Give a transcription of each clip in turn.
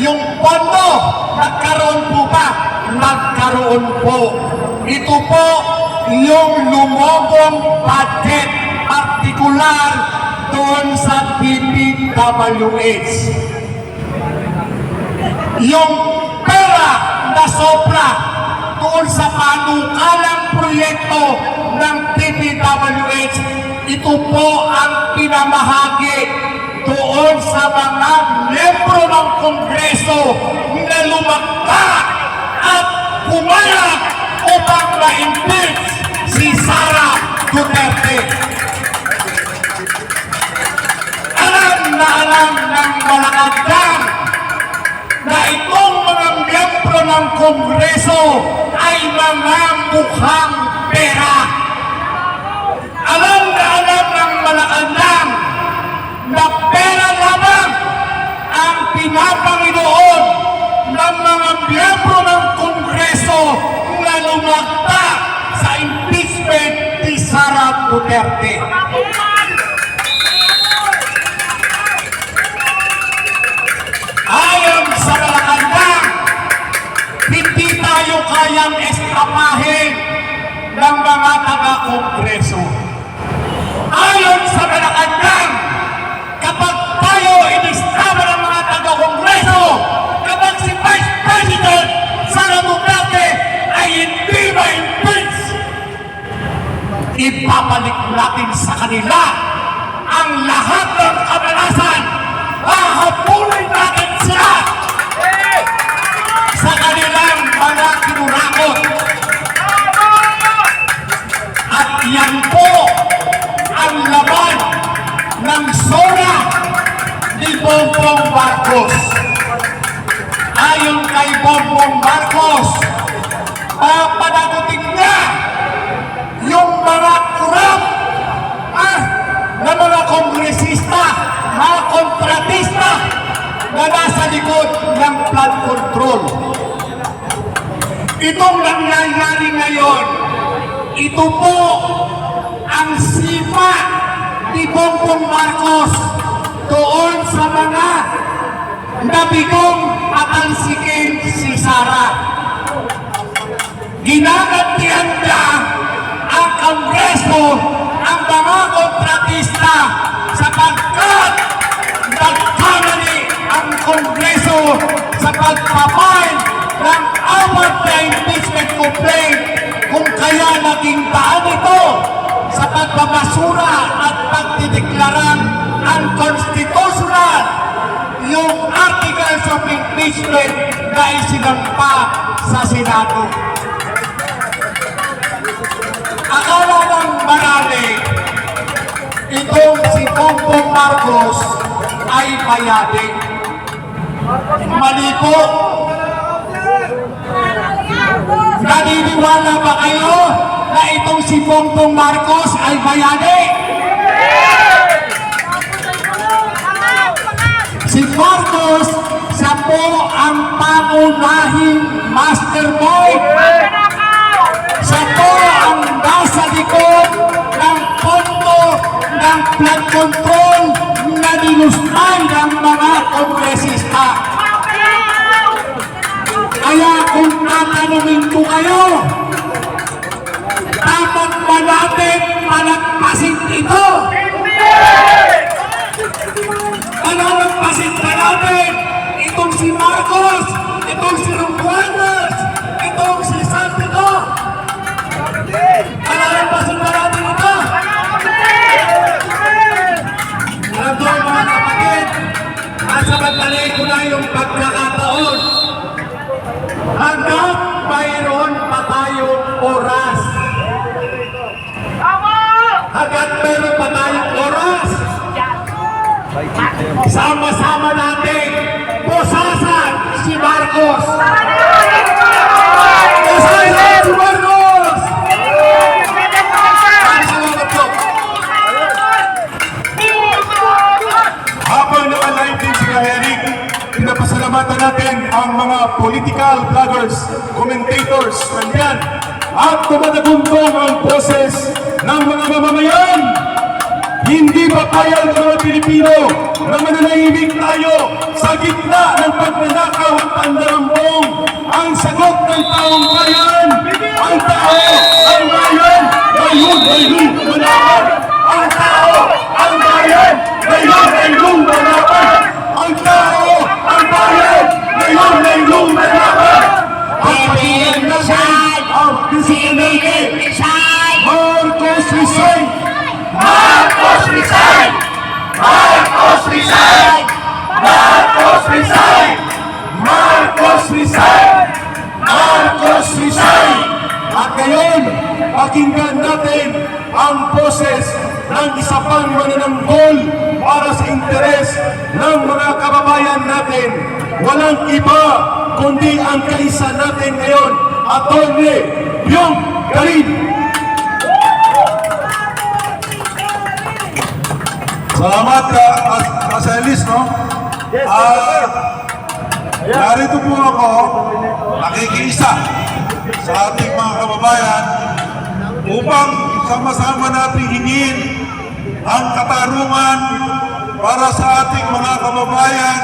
Yung pondo, nagkaroon po ba? Nagkaroon po. Ito po yung lumobong budget, partikular doon sa PPWH. Yung pera na sobra doon sa panukalang proyekto ng PPWH, ito po ang pinamahagi doon sa mga membro ng Kongreso na lumagda at pumayag upang ma-impeach si Sara Duterte. Alam na alam ng Malacanang na itong mga miyembro ng Kongreso ay mga mukhang pera. Alam na alam ng Malacanang ibabalik natin sa kanila ang lahat ng kabalasan. Hahabulin natin sila sa kanilang mga kinurakot. At yan po ang laban ng SONA ni Bongbong Marcos. Ayon kay Bongbong Marcos, papanagutin likod ng flood control. Itong nangyayari ngayon, ito po ang sipa ni Bongbong Marcos doon sa mga nabigong atalsikin si pagpapay ng apat na impeachment complaint kung kaya naging daan ito sa pagbabasura at pagdideklarang unconstitutional yung articles of impeachment na isinampa sa Senado. Akala ng marami, itong si Bongbong Marcos ay bayani. Mali po. Naniniwala ba kayo na itong si Bongbong Marcos ay bayani? Si Marcos, siya po ang pangunahing mastermind siya po ang nasa likod ng pondo ng flood control na ninustay ng mga tatanungin ko kayo, dapat ba natin palagpasin ito? Palagpasin ba natin itong si Marcos, itong si Romualdez, itong si Santiago? Sama-sama natin pusasan si Marcos. Pusasan si Marcos! Habang naka-live sila Eric, pinapasalamatan natin ang mga political vloggers, commentators, nandyan. At tumatagumpong ang boses ng mga mamamayan Hindi papayag ng mga Pilipino na mananahimik tayo sa gitna ng pagnanakaw at pandarambong. Ang sagot ng taong bayan, ang tao, ang Walang iba kundi ang kaisa natin ngayon, Atty. Byong Karin. Salamat ka, Kaselis, no? Ah, Narito po ako, nakikiisa sa ating mga kababayan upang sama-sama natin hingin ang katarungan para sa ating mga kababayan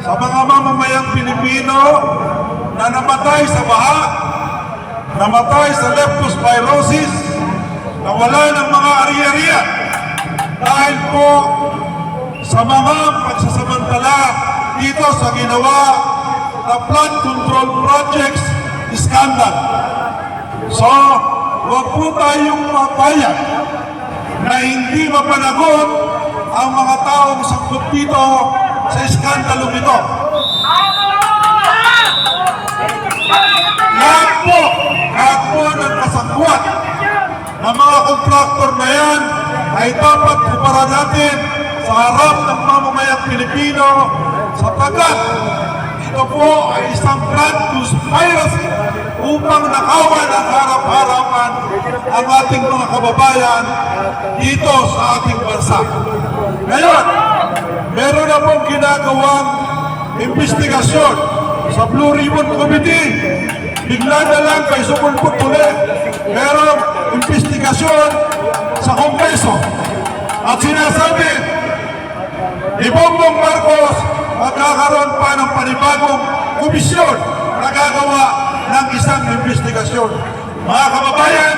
sa mga mamamayang Pilipino na namatay sa baha, namatay sa leptospirosis, nawala ng mga ari-ariya dahil po sa mga pagsasamantala dito sa ginawa na flood control projects scandal. So, huwag po tayong mapayag na hindi mapanagot ang mga taong sangkot dito sa iskandalong ito. Lahat po, lahat po ng kasangkuhan ng mga kontraktor na yan ay dapat kupara natin sa harap ng mamamayang Pilipino sapagkat ito po ay isang plan conspiracy upang nakawan ang harap-harapan ang ating mga kababayan dito sa ating bansa. Ngayon, meron na pong ginagawang investigasyon sa Blue Ribbon Committee. Bigla na lang kay sumulpot ulit. Merong investigasyon sa Kongreso. At sinasabi, ni Bongbong Marcos magkakaroon pa ng panibagong komisyon na gagawa ng isang investigasyon. Mga kababayan,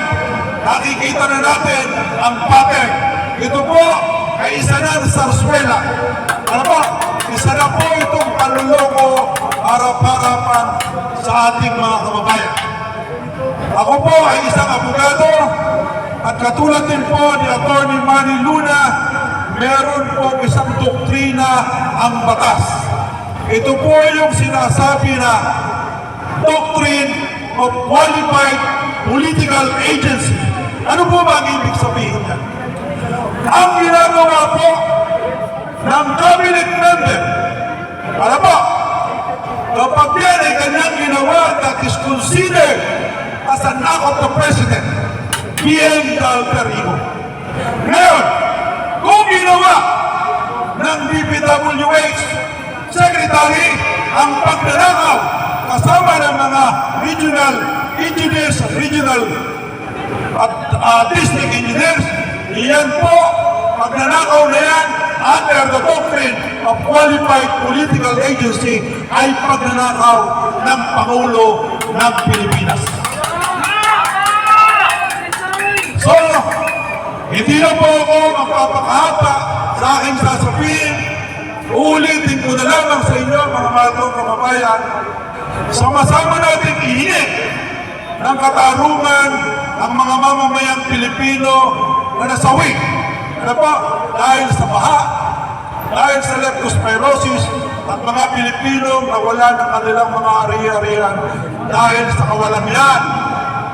nakikita na natin ang pattern. Ito po ay isa na ng sarswela. Ano po? Isa na po itong panluloko harap-harapan sa ating mga kababayan. Ako po ay isang abogado at katulad din po ni Atty. Manny Luna, meron po isang doktrina ang batas. Ito po yung sinasabi na Doctrine of Qualified Political Agency. Ano po ba ang ibig sabihin yan? Ang ginagawa po ng cabinet member, alam po, kapag yan ay kanyang ginawa that is considered as an act of the President, PM Dalterigo. Ngayon, kung ginawa ng DPWH Secretary ang pagdalakaw kasama ng mga regional engineers regional at uh, district engineers, iyan po, pagnanakaw na yan under the doctrine of qualified political agency ay pagnanakaw ng Pangulo ng Pilipinas. So, hindi na po ako magpapakahapa sa aking sasabihin. Uulitin ko na lamang sa inyo, mga mahal kong kababayan, sama-sama natin ihingi ng katarungan ang mga mamamayang Pilipino na nasawi. Ano po? Dahil sa baha, dahil sa leptospirosis, at mga Pilipino na wala ng kanilang mga ari-arian dahil sa kawalangan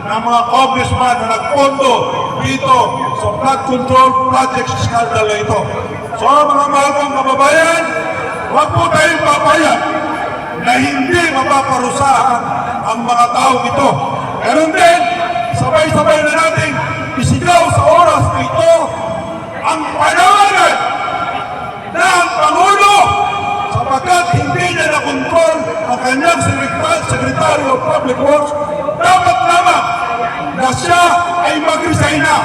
ng mga congressman na nagpondo dito sa flood control project scandal na ito. So mga mahal kong kababayan, huwag po tayong papayag na hindi mapaparusahan ang mga taong ito. Meron din, kanyang Secretary, of Public Works, dapat lamang na siya ay mag-resign na.